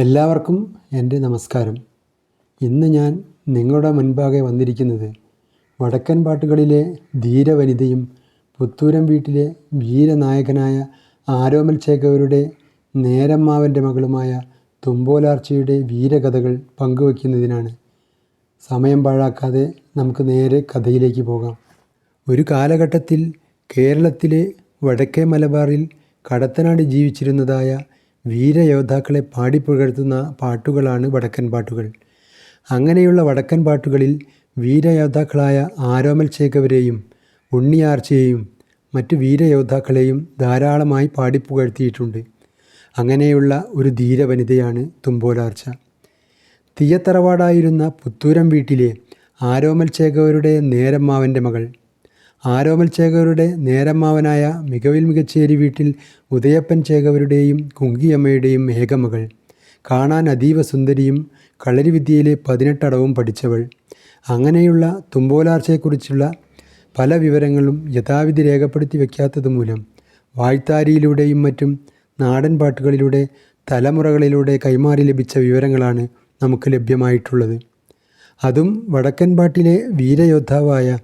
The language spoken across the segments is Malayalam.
എല്ലാവർക്കും എന്റെ നമസ്കാരം. ഇന്ന് ഞാൻ നിങ്ങളുടെ മുൻപാകെ വന്നിരിക്കുന്നത് വടക്കൻ പാട്ടുകളിലെ ധീരവനിതയും പുത്തൂരം വീട്ടിലെ വീരനായകനായ ആരോമൽ ചേകവരുടെ നേരമ്മാവന്റെ മകളുമായ തുമ്പോലാർച്ചയുടെ വീരകഥകൾ പങ്കുവയ്ക്കുന്നതിനാണ്. സമയം പാഴാക്കാതെ നമുക്ക് നേരെ കഥയിലേക്ക് പോകാം. ഒരു കാലഘട്ടത്തിൽ കേരളത്തിലെ വടക്കേ മലബാറിൽ കടത്തനാട് ജീവിച്ചിരുന്നതായ വീരയോദ്ധാക്കളെ പാടിപ്പുകഴ്ത്തുന്ന പാട്ടുകളാണ് വടക്കൻ പാട്ടുകൾ. അങ്ങനെയുള്ള വടക്കൻ പാട്ടുകളിൽ വീരയോദ്ധാക്കളായ ആരോമൽ ചേക്കവരെയും ഉണ്ണിയാർച്ചയെയും മറ്റു വീരയോദ്ധാക്കളെയും ധാരാളമായി പാടിപ്പുകഴ്ത്തിയിട്ടുണ്ട്. അങ്ങനെയുള്ള ഒരു ധീരവനിതയാണ് തുമ്പോലാർച്ച. തീയത്തറവാടായിരുന്ന പുത്തൂരം വീട്ടിലെ ആരോമൽ ചേകവരുടെ നേരമ്മാവന്റെ മകൾ ആരോമൽ ചേകവരുടെ നേരമ്മാവനായ മികവിൽ മികച്ചേരി വീട്ടിൽ ഉദയപ്പൻ ചേകവരുടെയും കുങ്കിയമ്മയുടെയും ഏകമകൾ കാണാൻ അതീവ സുന്ദരിയും കളരിവിദ്യയിലെ പതിനെട്ടടവും പഠിച്ചവൾ. അങ്ങനെയുള്ള തുമ്പോലാർച്ചയെക്കുറിച്ചുള്ള പല വിവരങ്ങളും യഥാവിധി രേഖപ്പെടുത്തി വയ്ക്കാത്തത് മൂലം വാഴ്ത്താരിയിലൂടെയും മറ്റും നാടൻ പാട്ടുകളിലൂടെ തലമുറകളിലൂടെ കൈമാറി ലഭിച്ച വിവരങ്ങളാണ് നമുക്ക് ലഭ്യമായിട്ടുള്ളത്. അതും വടക്കൻ പാട്ടിലെ വീരയോദ്ധാവായ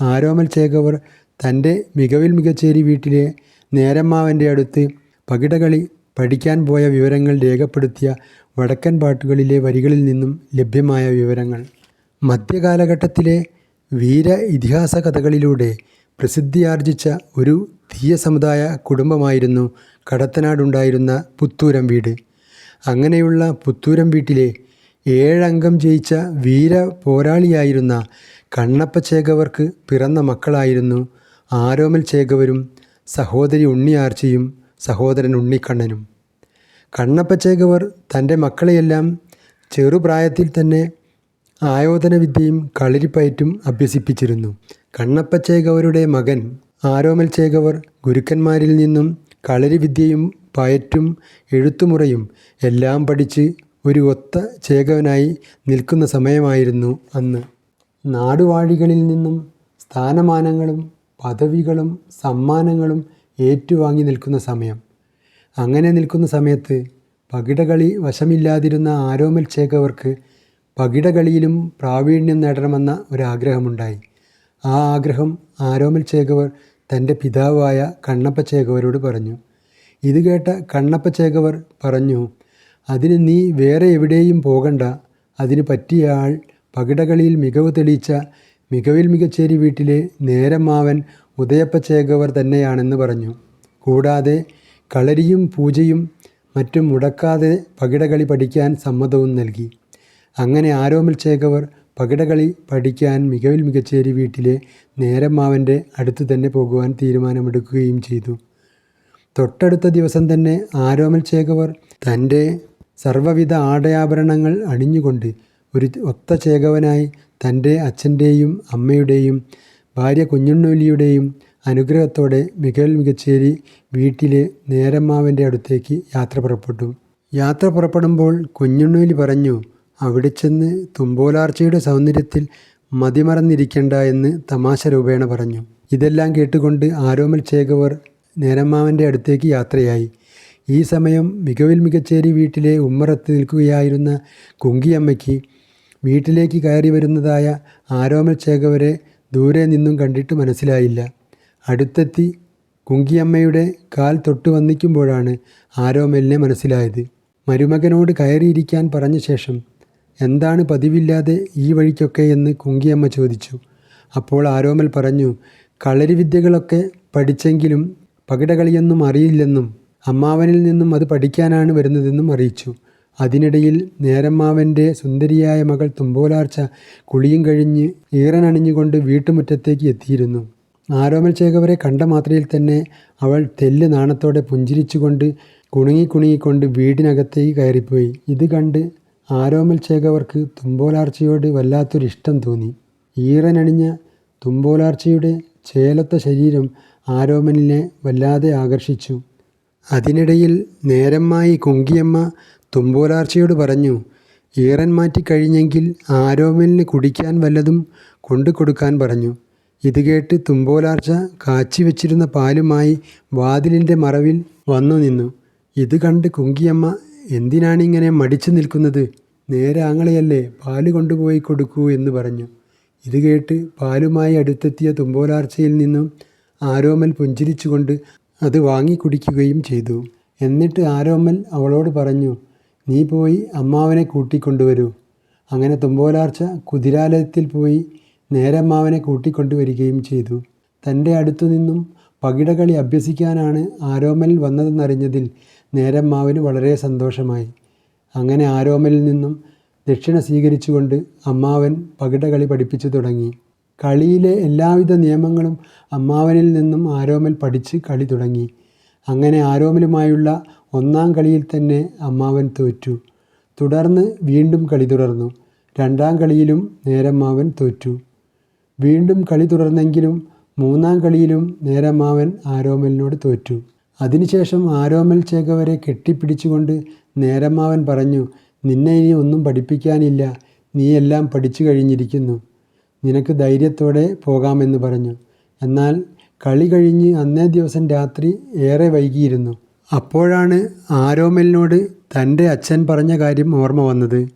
ആരോമൽ ചേകവർ തന്റെ മികവിൽ മികച്ചേരി വീട്ടിലെ നേരമ്മാവന്റെ അടുത്ത് പകിടകളി പഠിക്കാൻ പോയ വിവരങ്ങൾ രേഖപ്പെടുത്തിയ വടക്കൻ പാട്ടുകളിലെ വരികളിൽ നിന്നും ലഭ്യമായ വിവരങ്ങൾ. മധ്യകാലഘട്ടത്തിലെ വീര ഇതിഹാസ കഥകളിലൂടെ പ്രസിദ്ധിയാർജിച്ച ഒരു തീയ സമുദായ കുടുംബമായിരുന്നു കടത്തനാടുണ്ടായിരുന്ന പുത്തൂരം വീട്. അങ്ങനെയുള്ള പുത്തൂരം വീട്ടിലെ ഏഴംഗം ജയിച്ച വീര പോരാളിയായിരുന്ന കണ്ണപ്പ ചേകവർക്ക് പിറന്ന മക്കളായിരുന്നു. ആരോമൽ ചേകവരും സഹോദരി ഉണ്ണിയാർച്ചയും സഹോദരൻ ഉണ്ണിക്കണ്ണനും. കണ്ണപ്പ ചേകവർ തന്റെ മക്കളെയെല്ലാം ചെറുപ്രായത്തിൽ തന്നെ ആയോധന വിദ്യയും കളരിപ്പയറ്റും അഭ്യസിപ്പിച്ചിരുന്നു. കണ്ണപ്പ ചേകവരുടെ മകൻ ആരോമൽ ചേകവർ ഗുരുക്കന്മാരിൽ നിന്നും കളരിവിദ്യയും പയറ്റും എഴുത്തുമുറയും എല്ലാം പഠിച്ച് ഒരു ഒത്ത ചേകവനായി നിൽക്കുന്ന സമയമായിരുന്നു അന്ന്. നാടുവാഴികളിൽ നിന്നും സ്ഥാനമാനങ്ങളും പദവികളും സമ്മാനങ്ങളും ഏറ്റുവാങ്ങി നിൽക്കുന്ന സമയം. അങ്ങനെ നിൽക്കുന്ന സമയത്ത് പകിടകളി വശമില്ലാതിരുന്ന ആരോമൽ ചേകവർക്ക് പകിടകളിയിലും പ്രാവീണ്യം നേടണമെന്ന ഒരാഗ്രഹമുണ്ടായി. ആ ആഗ്രഹം ആരോമൽ ചേകവർ തന്റെ പിതാവായ കണ്ണപ്പ ചേകവരോട് പറഞ്ഞു. ഇത് കേട്ട കണ്ണപ്പ ചേകവർ പറഞ്ഞു അതിന് നീ വേറെ എവിടെയും പോകണ്ട. അതിന് പറ്റിയ ആൾ പകിടകളിയിൽ മികവ് തെളിയിച്ച മികവിൽ മികച്ചേരി വീട്ടിലെ നേരമാവൻ ഉദയപ്പ ചേകവർ തന്നെയാണെന്ന് പറഞ്ഞു. കൂടാതെ കളരിയും പൂജയും മറ്റും മുടക്കാതെ പകിടകളി പഠിക്കാൻ സമ്മതവും നൽകി. അങ്ങനെ ആരോമൽ ചേകവർ പകിടകളി പഠിക്കാൻ മികവിൽ മികച്ചേരി വീട്ടിലെ നേരമാവന്റെ അടുത്ത് തന്നെ പോകുവാൻ തീരുമാനമെടുക്കുകയും ചെയ്തു. തൊട്ടടുത്ത ദിവസം തന്നെ ആരോമൽ ചേകവർ തന്റെ സർവവിധ ആടയാഭരണങ്ങൾ അണിഞ്ഞുകൊണ്ട് ഒരു ഒത്ത ചേകവനായി തന്റെ അച്ഛന്റെയും അമ്മയുടെയും ഭാര്യ കുഞ്ഞുണ്ണൂലിയുടെയും അനുഗ്രഹത്തോടെ മികൽ മികച്ചേരി വീട്ടിലെ നേരമ്മാവന്റെ അടുത്തേക്ക് യാത്ര പുറപ്പെട്ടു. യാത്ര പുറപ്പെടുമ്പോൾ കുഞ്ഞുണ്ണൂലി പറഞ്ഞു അവിടെ ചെന്ന് തുമ്പോലാർച്ചയുടെ സൗന്ദര്യത്തിൽ മതിമറന്നിരിക്കണ്ട എന്ന് തമാശ രൂപേണ പറഞ്ഞു. ഇതെല്ലാം കേട്ടുകൊണ്ട് ആരോമൽ ചേകവർ നേരമ്മാവന്റെ അടുത്തേക്ക് യാത്രയായി. ഈ സമയം മികവിൽ മികച്ചേരി വീട്ടിലെ ഉമ്മറത്ത് നിൽക്കുകയായിരുന്ന കുങ്കിയമ്മയ്ക്ക് വീട്ടിലേക്ക് കയറി വരുന്നതായ ആരോമൽ ചേകവരെ ദൂരെ നിന്നും കണ്ടിട്ട് മനസ്സിലായില്ല. അടുത്തെത്തി കുങ്കിയമ്മയുടെ കാൽ തൊട്ട് വന്നിക്കുമ്പോഴാണ് ആരോമലിനെ മനസ്സിലായത്. മരുമകനോട് കയറിയിരിക്കാൻ പറഞ്ഞ ശേഷം എന്താണ് പതിവില്ലാതെ ഈ വഴിക്കൊക്കെ എന്ന് കുങ്കിയമ്മ ചോദിച്ചു. അപ്പോൾ ആരോമൽ പറഞ്ഞു കളരിവിദ്യകളൊക്കെ പഠിച്ചെങ്കിലും പകിടകളിയൊന്നും അറിയില്ലെന്നും അമ്മാവനിൽ നിന്നും അത് പഠിക്കാനാണ് വരുന്നതെന്നും അറിയിച്ചു. അതിനിടയിൽ നേരമ്മാവന്റെ സുന്ദരിയായ മകൾ തുമ്പോലാർച്ച കുളിയും കഴിഞ്ഞ് ഈറനണിഞ്ഞുകൊണ്ട് വീട്ടുമുറ്റത്തേക്ക് എത്തിയിരുന്നു. ആരോമൽ ചേകവരെ കണ്ട മാത്രയിൽ തന്നെ അവൾ തെല്ല് നാണത്തോടെ പുഞ്ചിരിച്ചുകൊണ്ട് കുണുങ്ങി കുണുങ്ങിക്കൊണ്ട് വീടിനകത്തേക്ക് കയറിപ്പോയി. ഇത് കണ്ട് ആരോമൽ ചേകവർക്ക് തുമ്പോലാർച്ചയോട് വല്ലാത്തൊരിഷ്ടം തോന്നി. ഈറനണിഞ്ഞ തുമ്പോലാർച്ചയുടെ ചേലത്ത ശരീരം ആരോമലിനെ വല്ലാതെ ആകർഷിച്ചു. അതിനിടയിൽ നേരമ്മായി കുങ്കിയമ്മ തുമ്പോലാർച്ചയോട് പറഞ്ഞു ഈറൻ മാറ്റി കഴിഞ്ഞെങ്കിൽ ആരോമലിന് കുടിക്കാൻ വല്ലതും കൊണ്ടു കൊടുക്കാൻ പറഞ്ഞു ഇത് കേട്ട് തുമ്പോലാർച്ച കാച്ചി വെച്ചിരുന്ന പാലുമായി വാതിലിന്റെ മറവിൽ വന്നു നിന്നു. ഇത് കണ്ട് കുങ്കിയമ്മ എന്തിനാണിങ്ങനെ മടിച്ചു നിൽക്കുന്നത്? നേരെ ആങ്ങളെയല്ലേ പാൽ കൊണ്ടുപോയി കൊടുക്കൂ എന്ന് പറഞ്ഞു ഇത് കേട്ട് പാലുമായി അടുത്തെത്തിയ തുമ്പോലാർച്ചയിൽ നിന്നും ആരോമൽ പുഞ്ചിരിച്ചുകൊണ്ട് അത് വാങ്ങി കുടിക്കുകയും ചെയ്തു. എന്നിട്ട് ആരോമൽ അവളോട് പറഞ്ഞു നീ പോയി അമ്മാവനെ കൂട്ടിക്കൊണ്ടുവരൂ. അങ്ങനെ തുമ്പോലാർച്ച കുതിരാലയത്തിൽ പോയി നേരെ നേരമ്മാവനെ കൂട്ടിക്കൊണ്ടുവരികയും ചെയ്തു. തന്റെ അടുത്തു നിന്നും പകിടകളി അഭ്യസിക്കാനാണ് ആരോമൽ വന്നതെന്നറിഞ്ഞതിൽ നേരമ്മാവിന് വളരെ സന്തോഷമായി. അങ്ങനെ ആരോമലിൽ നിന്നും ദക്ഷിണ സ്വീകരിച്ചുകൊണ്ട് അമ്മാവൻ പകിടകളി പഠിപ്പിച്ചു തുടങ്ങി. കളിയിലെ എല്ലാവിധ നിയമങ്ങളും അമ്മാവനിൽ നിന്നും ആരോമൽ പഠിച്ച് കളി തുടങ്ങി. അങ്ങനെ ആരോമലുമായുള്ള ഒന്നാം കളിയിൽ തന്നെ അമ്മാവൻ തോറ്റു. തുടർന്ന് വീണ്ടും കളി തുടർന്നു. രണ്ടാം കളിയിലും നേരമ്മാവൻ തോറ്റു. വീണ്ടും കളി തുടർന്നെങ്കിലും മൂന്നാം കളിയിലും നേരമ്മാവൻ ആരോമലിനോട് തോറ്റു. അതിനുശേഷം ആരോമൽ ചേകവരെ കെട്ടിപ്പിടിച്ചുകൊണ്ട് നേരമ്മാവൻ പറഞ്ഞു നിന്നെ ഇനി ഒന്നും പഠിപ്പിക്കാനില്ല. നീ എല്ലാം പഠിച്ചു കഴിഞ്ഞിരിക്കുന്നു. നിനക്ക് ധൈര്യത്തോടെ പോകാമെന്ന് പറഞ്ഞു. എന്നാൽ കളി കഴിഞ്ഞ് അന്നേ ദിവസം രാത്രി ഏറെ വൈകിയിരുന്നു. അപ്പോഴാണ് ആരോമലിനോട് തന്റെ അച്ഛൻ പറഞ്ഞ കാര്യം ഓർമ്മ വന്നത്.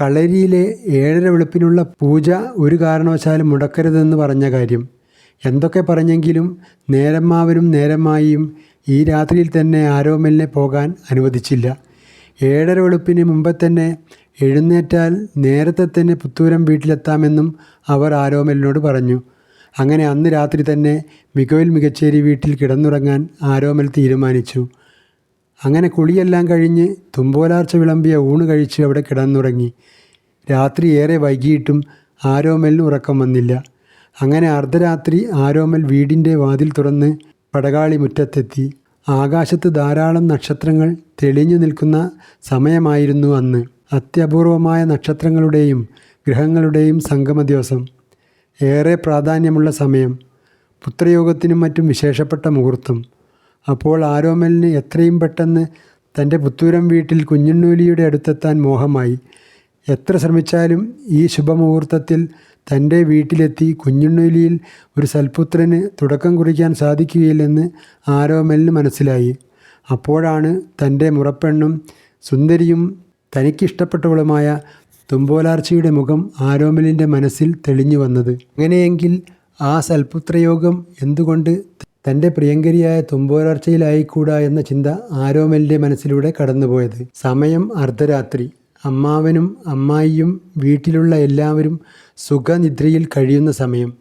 കളരിയിലെ ഏഴര വെളുപ്പിനുള്ള പൂജ ഒരു കാരണവശാലും മുടക്കരുതെന്ന് പറഞ്ഞ കാര്യം. എന്തൊക്കെ പറഞ്ഞെങ്കിലും നേരമ്മാവനും നേരമ്മായിയും ഈ രാത്രിയിൽ തന്നെ ആരോമലിനെ പോകാൻ അനുവദിച്ചില്ല. ഏഴര വെളുപ്പിന് മുമ്പ് തന്നെ എഴുന്നേറ്റാൽ നേരത്തെ തന്നെ പുത്തൂരം വീട്ടിലെത്താമെന്നും അവർ ആരോമലിനോട് പറഞ്ഞു. അങ്ങനെ അന്ന് രാത്രി തന്നെ മികവിൽ മികച്ചേരി വീട്ടിൽ കിടന്നുറങ്ങാൻ ആരോമൽ തീരുമാനിച്ചു. അങ്ങനെ കുളിയെല്ലാം കഴിഞ്ഞ് തുമ്പോലാർച്ച വിളമ്പിയ ഊണ് കഴിച്ച് അവിടെ കിടന്നുറങ്ങി. രാത്രി ഏറെ വൈകിയിട്ടും ആരോമലിന് ഉറക്കം വന്നില്ല. അങ്ങനെ അർദ്ധരാത്രി ആരോമൽ വീടിന്റെ വാതിൽ തുറന്ന് പടകാളി മുറ്റത്തെത്തി. ആകാശത്ത് ധാരാളം നക്ഷത്രങ്ങൾ തെളിഞ്ഞു നിൽക്കുന്ന സമയമായിരുന്നു അന്ന്. അത്യപൂർവമായ നക്ഷത്രങ്ങളുടെയും ഗ്രഹങ്ങളുടെയും സംഗമ ദിവസം ഏറെ പ്രാധാന്യമുള്ള സമയം. പുത്രയോഗത്തിനും മറ്റും വിശേഷപ്പെട്ട മുഹൂർത്തം. അപ്പോൾ ആരോമലിന് എത്രയും പെട്ടെന്ന് തന്റെ പുത്തൂരം വീട്ടിൽ കുഞ്ഞുണ്ണൂലിയുടെ അടുത്തെത്താൻ മോഹമായി. എത്ര ശ്രമിച്ചാലും ഈ ശുഭമുഹൂർത്തത്തിൽ തന്റെ വീട്ടിലെത്തി കുഞ്ഞുണ്ണൂലിയിൽ ഒരു സൽപുത്രന് തുടക്കം കുറിക്കാൻ സാധിക്കുകയില്ലെന്ന് ആരോമലിന് മനസ്സിലായി. അപ്പോഴാണ് തന്റെ മുറപ്പെണ്ണും സുന്ദരിയും തനിക്കിഷ്ടപ്പെട്ടവളുമായ തുമ്പോലാർച്ചയുടെ മുഖം ആരോമലിന്റെ മനസ്സിൽ തെളിഞ്ഞു വന്നത്. അങ്ങനെയെങ്കിൽ ആ സൽപുത്രയോഗം എന്തുകൊണ്ട് തന്റെ പ്രിയങ്കരിയായ തുമ്പോരാർച്ചയിലായിക്കൂടാ എന്ന ചിന്ത ആരോമലിന്റെ മനസ്സിലൂടെ കടന്നുപോയത്. സമയം അർദ്ധരാത്രി. അമ്മാവനും അമ്മായിയും വീട്ടിലുള്ള എല്ലാവരും സുഖനിദ്രയിൽ കഴിയുന്ന സമയം.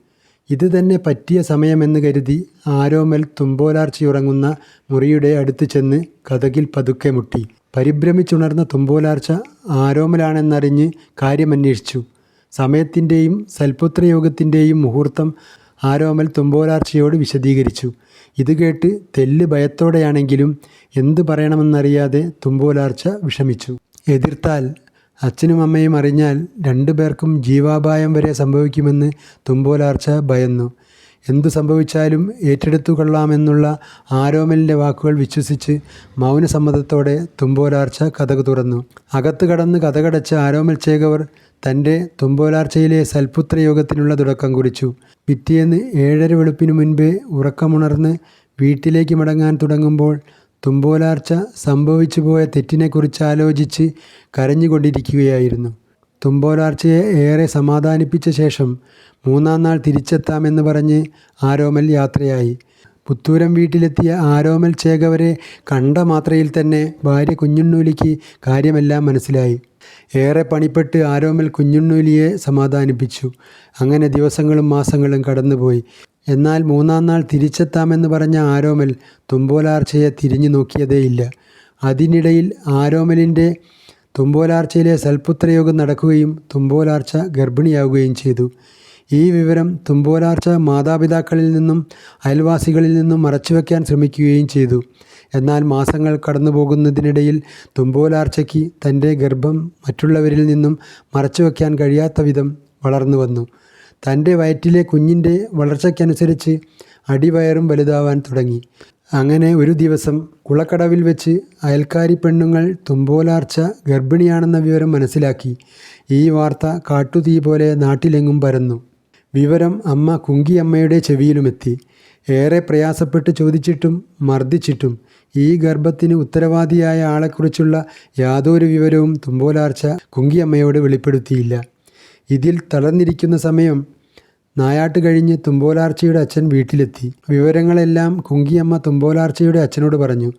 ഇത് തന്നെ പറ്റിയ സമയമെന്ന് കരുതി ആരോമൽ തുമ്പോലാർച്ചയുറങ്ങുന്ന മുറിയുടെ അടുത്ത് ചെന്ന് കഥകിൽ പതുക്കെ മുട്ടി. പരിഭ്രമിച്ചുണർന്ന തുമ്പോലാർച്ച ആരോമലാണെന്നറിഞ്ഞ് കാര്യമന്വേഷിച്ചു. സമയത്തിന്റെയും സൽപുത്രയോഗത്തിന്റെയും മുഹൂർത്തം ആരോമൽ തുമ്പോലാർച്ചയോട് വിശദീകരിച്ചു. ഇത് കേട്ട് തെല്ല് ഭയത്തോടെയാണെങ്കിലും എന്തു പറയണമെന്നറിയാതെ തുമ്പോലാർച്ച വിഷമിച്ചു. എതിർത്താൽ അച്ഛനും അമ്മയും അറിഞ്ഞാൽ രണ്ടു പേർക്കും ജീവാപായം വരെ സംഭവിക്കുമെന്ന് തുമ്പോലാർച്ച ഭയന്നു. എന്തു സംഭവിച്ചാലും ഏറ്റെടുത്തു കൊള്ളാമെന്നുള്ള ആരോമലിന്റെ വാക്കുകൾ വിശ്വസിച്ച് മൗനസമ്മതത്തോടെ തുമ്പോലാർച്ച കഥക് തുറന്നു. അകത്ത് കടന്ന് കഥകടച്ച ആരോമൽ ചേകവർ തന്റെ തുമ്പോലാർച്ചയിലെ സൽപുത്ര യോഗത്തിനുള്ള തുടക്കം കുറിച്ചു. പിറ്റേന്ന് ഏഴര വെളുപ്പിനു മുൻപേ ഉറക്കമുണർന്ന് വീട്ടിലേക്ക് മടങ്ങാൻ തുടങ്ങുമ്പോൾ തുമ്പോലാർച്ച സംഭവിച്ചു പോയ തെറ്റിനെക്കുറിച്ച് ആലോചിച്ച് കരഞ്ഞുകൊണ്ടിരിക്കുകയായിരുന്നു. തുമ്പോലാർച്ചയെ ഏറെ സമാധാനിപ്പിച്ച ശേഷം മൂന്നാം നാൾ തിരിച്ചെത്താമെന്ന് പറഞ്ഞ് ആരോമൽ യാത്രയായി. പുത്തൂരം വീട്ടിലെത്തിയ ആരോമൽ ചേകവരെ കണ്ട മാത്രയിൽ തന്നെ ഭാര്യ കുഞ്ഞുണ്ണൂലിക്ക് കാര്യമെല്ലാം മനസ്സിലായി. ഏറെ പണിപ്പെട്ട് ആരോമൽ കുഞ്ഞുണ്ണൂലിയെ സമാധാനിപ്പിച്ചു. അങ്ങനെ ദിവസങ്ങളും മാസങ്ങളും കടന്നുപോയി. എന്നാൽ മൂന്നാം നാൾ തിരിച്ചെത്താമെന്ന് പറഞ്ഞ ആരോമൽ തുമ്പോലാർച്ചയെ തിരിഞ്ഞു നോക്കിയതേയില്ല. അതിനിടയിൽ ആരോമലിന്റെ തുമ്പോലാർച്ചയിലെ സൽപുത്രയോഗം നടക്കുകയും തുമ്പോലാർച്ച ഗർഭിണിയാവുകയും ചെയ്തു. ഈ വിവരം തുമ്പോലാർച്ച മാതാപിതാക്കളിൽ നിന്നും അയൽവാസികളിൽ നിന്നും മറച്ചുവെക്കാൻ ശ്രമിക്കുകയും ചെയ്തു. എന്നാൽ മാസങ്ങൾ കടന്നു പോകുന്നതിനിടയിൽ തുമ്പോലാർച്ചയ്ക്ക് തന്റെ ഗർഭം മറ്റുള്ളവരിൽ നിന്നും മറച്ചുവെക്കാൻ കഴിയാത്ത വിധം വളർന്നു വന്നു. തന്റെ വയറ്റിലെ കുഞ്ഞിന്റെ വളർച്ചയ്ക്കനുസരിച്ച് അടിവയറും വലുതാവാൻ തുടങ്ങി. അങ്ങനെ ഒരു ദിവസം കുളക്കടവിൽ വെച്ച് അയൽക്കാരി പെണ്ണുങ്ങൾ തുമ്പോലാർച്ച ഗർഭിണിയാണെന്ന വിവരം മനസ്സിലാക്കി. ഈ വാർത്ത കാട്ടുതീ പോലെ നാട്ടിലെങ്ങും പരന്നു. വിവരം അമ്മ കുങ്കിയമ്മയുടെ ചെവിയിലുമെത്തി. ഏറെ പ്രയാസപ്പെട്ട് ചോദിച്ചിട്ടും മർദ്ദിച്ചിട്ടും ഈ ഗർഭത്തിന് ഉത്തരവാദിയായ ആളെക്കുറിച്ചുള്ള യാതൊരു വിവരവും തുമ്പോലാർച്ച കുങ്കിയമ്മയോട് വെളിപ്പെടുത്തിയില്ല. ഇതിൽ തളർന്നിരിക്കുന്ന സമയം നായാട്ട് കഴിഞ്ഞ് തുമ്പോലാർച്ചയുടെ അച്ഛൻ വീട്ടിലെത്തി. വിവരങ്ങളെല്ലാം കുങ്കിയമ്മ തുമ്പോലാർച്ചയുടെ അച്ഛനോട് പറഞ്ഞു.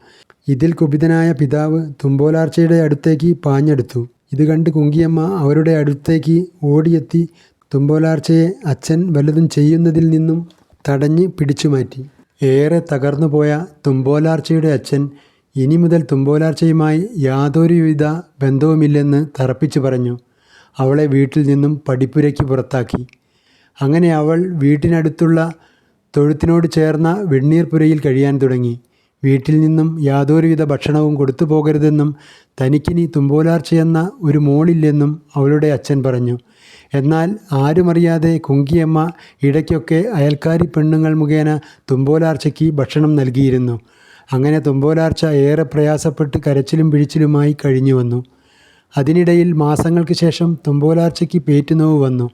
ഇതിൽ കുപിതനായ പിതാവ് തുമ്പോലാർച്ചയുടെ അടുത്തേക്ക് പാഞ്ഞെടുത്തു. ഇത് കണ്ട് കുങ്കിയമ്മ അവരുടെ അടുത്തേക്ക് ഓടിയെത്തി. തുമ്പോലാർച്ചയെ അച്ഛൻ വലുതും ചെയ്യുന്നതിൽ നിന്നും തടഞ്ഞ് പിടിച്ചുമാറ്റി ഏറെ തകർന്നുപോയ തുമ്പോലാർച്ചയുടെ അച്ഛൻ ഇനി മുതൽ തുമ്പോലാർച്ചയുമായി യാതൊരുവിധ ബന്ധവുമില്ലെന്ന് തറപ്പിച്ചു പറഞ്ഞു. അവളെ വീട്ടിൽ നിന്നും പടിപ്പുരയ്ക്ക് പുറത്താക്കി. അങ്ങനെ അവൾ വീട്ടിനടുത്തുള്ള തൊഴുത്തിനോട് ചേർന്ന വെണ്ണീർപുരയിൽ കഴിയാൻ തുടങ്ങി. വീട്ടിൽ നിന്നും യാതൊരുവിധ ഭക്ഷണവും കൊടുത്തു പോകരുതെന്നും തനിക്കിനി തുമ്പോലാർച്ചയെന്ന ഒരു മോളില്ലെന്നും അവളുടെ അച്ഛൻ പറഞ്ഞു. എന്നാൽ ആരുമറിയാതെ കുങ്കിയമ്മ ഇടയ്ക്കൊക്കെ അയൽക്കാരി പെണ്ണുങ്ങൾ മുഖേന തുമ്പോലാർച്ചയ്ക്ക് ഭക്ഷണം നൽകിയിരുന്നു. അങ്ങനെ തുമ്പോലാർച്ച ഏറെ പ്രയാസപ്പെട്ട് കരച്ചിലും പിഴിച്ചിലുമായി കഴിഞ്ഞു വന്നു. അതിനിടയിൽ മാസങ്ങൾക്ക് ശേഷം തുമ്പോലാർച്ചയ്ക്ക് പേറ്റുനോവ് വന്നു.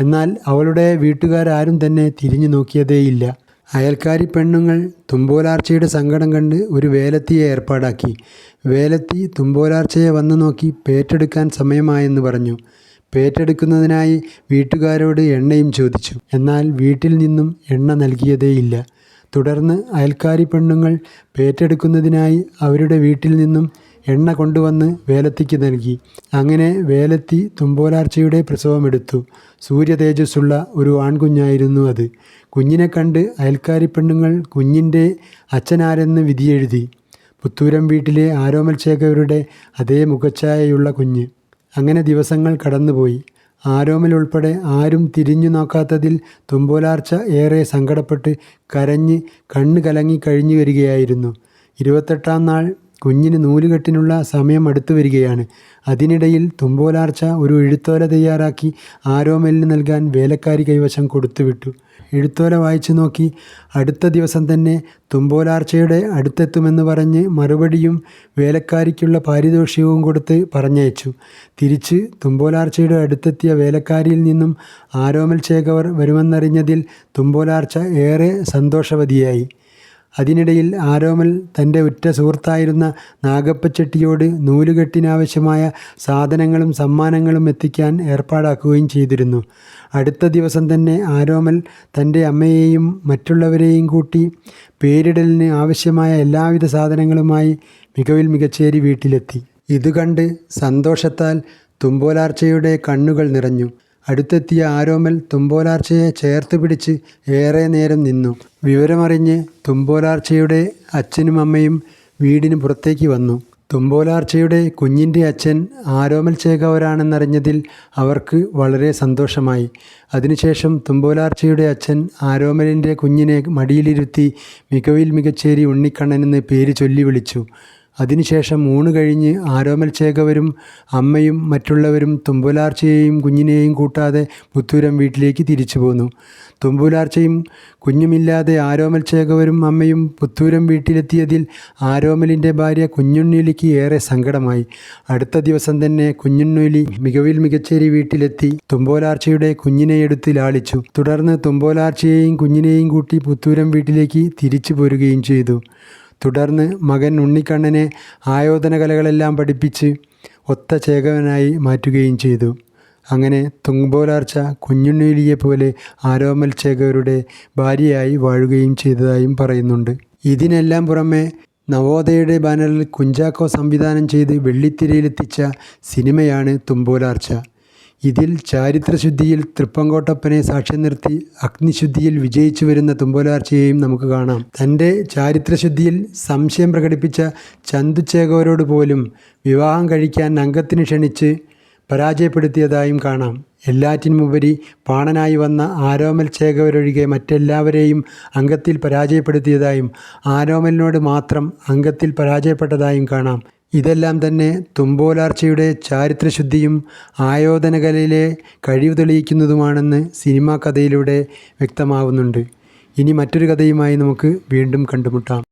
എന്നാൽ അവളുടെ വീട്ടുകാരാരും തന്നെ തിരിഞ്ഞു നോക്കിയതേയില്ല. അയൽക്കാരി പെണ്ണുങ്ങൾ തുമ്പോലാർച്ചയുടെ സങ്കടം കണ്ട് ഒരു വേലത്തിയെ ഏർപ്പാടാക്കി. വേലത്തി തുമ്പോലാർച്ചയെ വന്നു നോക്കി പേറ്റെടുക്കാൻ സമയമായെന്ന് പറഞ്ഞു. പേറ്റെടുക്കുന്നതിനായി വീട്ടുകാരോട് എണ്ണയും ചോദിച്ചു. എന്നാൽ വീട്ടിൽ നിന്നും എണ്ണ നൽകിയതേയില്ല. തുടർന്ന് അയൽക്കാരി പെണ്ണുങ്ങൾ പേറ്റെടുക്കുന്നതിനായി അവരുടെ വീട്ടിൽ നിന്നും എണ്ണ കൊണ്ടുവന്ന് വേലത്തിക്ക് നൽകി. അങ്ങനെ വേലത്തി തുമ്പോലാർച്ചയുടെ പ്രസവമെടുത്തു. സൂര്യ തേജസ്സുള്ള ഒരു ആൺകുഞ്ഞായിരുന്നു അത്. കുഞ്ഞിനെ കണ്ട് അയൽക്കാരി പെണ്ണുങ്ങൾ കുഞ്ഞിന്റെ അച്ഛനാരെന്ന് വിധിയെഴുതി. പുത്തൂരം വീട്ടിലെ ആരോമൽ ചേകവരുടെ അതേ മുഖച്ഛായയുള്ള കുഞ്ഞ്. അങ്ങനെ ദിവസങ്ങൾ കടന്നുപോയി. ആരോമൽ ഉൾപ്പെടെ ആരും തിരിഞ്ഞു നോക്കാത്തതിൽ തുമ്പോലാർച്ച ഏറെ സങ്കടപ്പെട്ട് കരഞ്ഞ് കണ്ണ് കലങ്ങി കഴിഞ്ഞു വരികയായിരുന്നു. ഇരുപത്തെട്ടാം നാൾ കുഞ്ഞിന് നൂലുകെട്ടിനുള്ള സമയം അടുത്തു വരികയാണ്. അതിനിടയിൽ തുമ്പോലാർച്ച ഒരു എഴുത്തോല തയ്യാറാക്കി ആരോമലിന് നൽകാൻ വേലക്കാരി കൈവശം കൊടുത്തുവിട്ടു. എഴുത്തോല വായിച്ചു നോക്കി അടുത്ത ദിവസം തന്നെ തുമ്പോലാർച്ചയുടെ അടുത്തെത്തുമെന്ന് പറഞ്ഞ് മറുപടിയും വേലക്കാരിക്കുള്ള പാരിതോഷികവും കൊടുത്ത് പറഞ്ഞയച്ചു. തിരിച്ച് തുമ്പോലാർച്ചയുടെ അടുത്തെത്തിയ വേലക്കാരിയിൽ നിന്നും ആരോമൽ ചേകവർ വരുമെന്നറിഞ്ഞതിൽ തുമ്പോലാർച്ച ഏറെ സന്തോഷവതിയായി. അതിനിടയിൽ ആരോമൽ തന്റെ ഉറ്റ സുഹൃത്തായിരുന്ന നാഗപ്പച്ചെട്ടിയോട് നൂലുകെട്ടിനാവശ്യമായ സാധനങ്ങളും സമ്മാനങ്ങളും എത്തിക്കാൻ ഏർപ്പാടാക്കുകയും ചെയ്തിരുന്നു. അടുത്ത ദിവസം തന്നെ ആരോമൽ തന്റെ അമ്മയെയും മറ്റുള്ളവരെയും കൂട്ടി പേരിടലിന് ആവശ്യമായ എല്ലാവിധ സാധനങ്ങളുമായി മികവിൽ മികച്ചേരി വീട്ടിലെത്തി. ഇത് കണ്ട് സന്തോഷത്താൽ തുമ്പോലാർച്ചയുടെ കണ്ണുകൾ നിറഞ്ഞു. അടുത്തെത്തിയ ആരോമൽ തുമ്പോലാർച്ചയെ ചേർത്ത് പിടിച്ച് ഏറെ നേരം നിന്നു. വിവരമറിഞ്ഞ് തുമ്പോലാർച്ചയുടെ അച്ഛനും അമ്മയും വീടിന് പുറത്തേക്ക് വന്നു. തുമ്പോലാർച്ചയുടെ കുഞ്ഞിന്റെ അച്ഛൻ ആരോമൽ ചേകവരാണെന്നറിഞ്ഞതിൽ അവർക്ക് വളരെ സന്തോഷമായി. അതിനുശേഷം തുമ്പോലാർച്ചയുടെ അച്ഛൻ ആരോമലിന്റെ കുഞ്ഞിനെ മടിയിലിരുത്തി മികവിൽ മികച്ചേരി ഉണ്ണിക്കണ്ണനെന്ന് പേര് ചൊല്ലി വിളിച്ചു. അതിനുശേഷം ഊണ് കഴിഞ്ഞ് ആരോമൽ ചേകവരും അമ്മയും മറ്റുള്ളവരും തുമ്പുലാർച്ചയെയും കുഞ്ഞിനെയും കൂട്ടാതെ പുത്തൂരം വീട്ടിലേക്ക് തിരിച്ചു പോന്നു. തുമ്പുലാർച്ചയും കുഞ്ഞുമില്ലാതെ ആരോമൽ ചേകവരും അമ്മയും പുത്തൂരം വീട്ടിലെത്തിയതിൽ ആരോമലിന്റെ ഭാര്യ കുഞ്ഞുണ്ണിലിക്ക് ഏറെ സങ്കടമായി. അടുത്ത ദിവസം തന്നെ കുഞ്ഞുണ്ണുലി മികവിൽ മികച്ചേരി വീട്ടിലെത്തി തുമ്പോലാർച്ചയുടെ കുഞ്ഞിനെ എടുത്ത് ലാളിച്ചു. തുടർന്ന് തുമ്പോലാർച്ചയെയും കുഞ്ഞിനെയും കൂട്ടി പുത്തൂരം വീട്ടിലേക്ക് തിരിച്ചു പോരുകയും ചെയ്തു. തുടർന്ന് മകൻ ഉണ്ണിക്കണ്ണനെ ആയോധന കലകളെല്ലാം പഠിപ്പിച്ച് ഒത്ത ചേകവനായി മാറ്റുകയും ചെയ്തു. അങ്ങനെ തുങ്കുപോലാർച്ച കുഞ്ഞുണ്ണിയിലിയെ പോലെ ആരോമൽ ചേകവരുടെ ഭാര്യയായി വാഴുകയും ചെയ്തതായും പറയുന്നുണ്ട്. ഇതിനെല്ലാം പുറമെ നവോദയയുടെ ബാനറിൽ കുഞ്ചാക്കോ സംവിധാനം ചെയ്ത് വെള്ളിത്തിരയിലെത്തിച്ച സിനിമയാണ് തുമ്പോലാർച്ച. ഇതിൽ ചാരിത്രശുദ്ധിയിൽ തൃപ്പങ്കോട്ടപ്പനെ സാക്ഷ്യം നിർത്തി അഗ്നിശുദ്ധിയിൽ വിജയിച്ചു വരുന്ന തുമ്പോലാർച്ചയെയും നമുക്ക് കാണാം. തന്റെ ചാരിത്രശുദ്ധിയിൽ സംശയം പ്രകടിപ്പിച്ച ചന്തുചേകവരോട് പോലും വിവാഹം കഴിക്കാൻ അംഗത്തിന് ക്ഷണിച്ച് പരാജയപ്പെടുത്തിയതായും കാണാം. എല്ലാറ്റിനുമുപരി പാണനായി വന്ന ആരോമൽ ചേകവരൊഴികെ മറ്റെല്ലാവരെയും അംഗത്തിൽ പരാജയപ്പെടുത്തിയതായും ആരോമലിനോട് മാത്രം അംഗത്തിൽ പരാജയപ്പെട്ടതായും കാണാം. ഇതെല്ലാം തന്നെ തുമ്പോലാർച്ചയുടെ ചാരിത്രശുദ്ധിയും ആയോധനകലയിലെ കഴിവ് തെളിയിക്കുന്നതുമാണെന്ന് സിനിമാ കഥയിലൂടെ വ്യക്തമാവുന്നുണ്ട്. ഇനി മറ്റൊരു കഥയുമായി നമുക്ക് വീണ്ടും കണ്ടുമുട്ടാം.